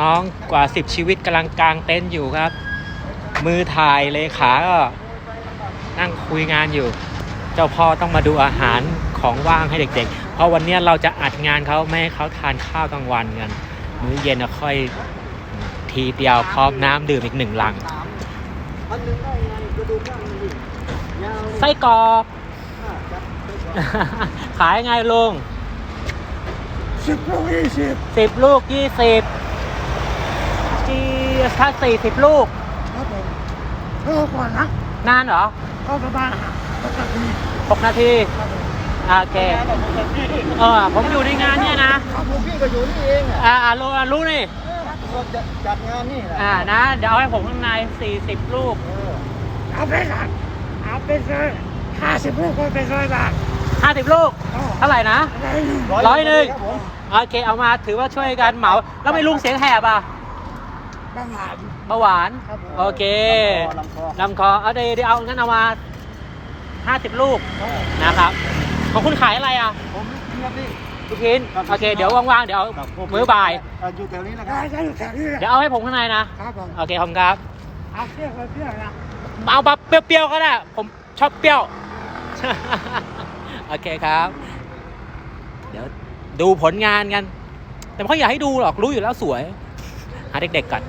น้องๆกว่า 10 ชีวิตกำลังกางเต็นท์อยู่ครับ มือถ่ายเลขาก็นั่งคุยงานอยู่ เจ้าพ่อต้องมาดูอาหารของว่างให้เด็ก ๆ เพราะวันนี้เราจะอัดงานเขาไม่ให้เขาทานข้าวกลางวันกันมื้อเย็นค่อยทีเดียวพร้อมน้ำดื่มอีกหนึ่งลังไส้กรอกขายไงลุงสิบลูกยี่สิบสิบลูกยี่สิบ จีถ้าสี่สิบลูกครับผมก็ก่อนนะนานเหรอก็ประมาณปกติหกนาทีครับผมโอเคงานแบบปกติเออผมอยู่ในงานเนี่ยนะครับผมพี่ก็อยู่นี่เองอะอ่าอ่ารู้อ่ารู้นี่ก็จะจัดงานนี่แหละอ่านะเดี๋ยวเอาให้ผมข้างในสี่สิบลูกเออเอาไปสักเอาไปเลยห้าสิบลูกก็เป็นร้อยบาทห้าสิบลูกเท่าไหร่นะร้อยหนึ่งครับผมโอเคเอามาถือว่าช่วยกันเหมา แล้วไม่ลุงเสียงแหบอะ บางหาเบาหวาน ครับผม โอเคลำคอลำคอเอาเดี๋ยวเดี๋ยวเอางั้นเอามาห้าสิบลูกลำคอนะครับ ของคุณขายอะไรอะ ผมเรียบนี่ ลูกชิ้นโอเค เดี๋ยวว่างๆ เดี๋ยวเอามื้อบ่ายเอยู่แถวนี้นะครับใช่อยู่แถวนี้แหละเดี๋ยวเอาให้ผมข้างในนะ ครับผมโอเคขอบคุณครับ เอาเปรี้ยวเอาเปรี้ยวนะเอาแบบเปรี้ยวๆก็ได้ ผมชอบเปรี้ยว โอเคครับ เดี๋ยวดูผลงานกัน แต่ไม่ค่อยอยากให้ดูหรอก รู้อยู่แล้วสวย หาเด็กๆก่อน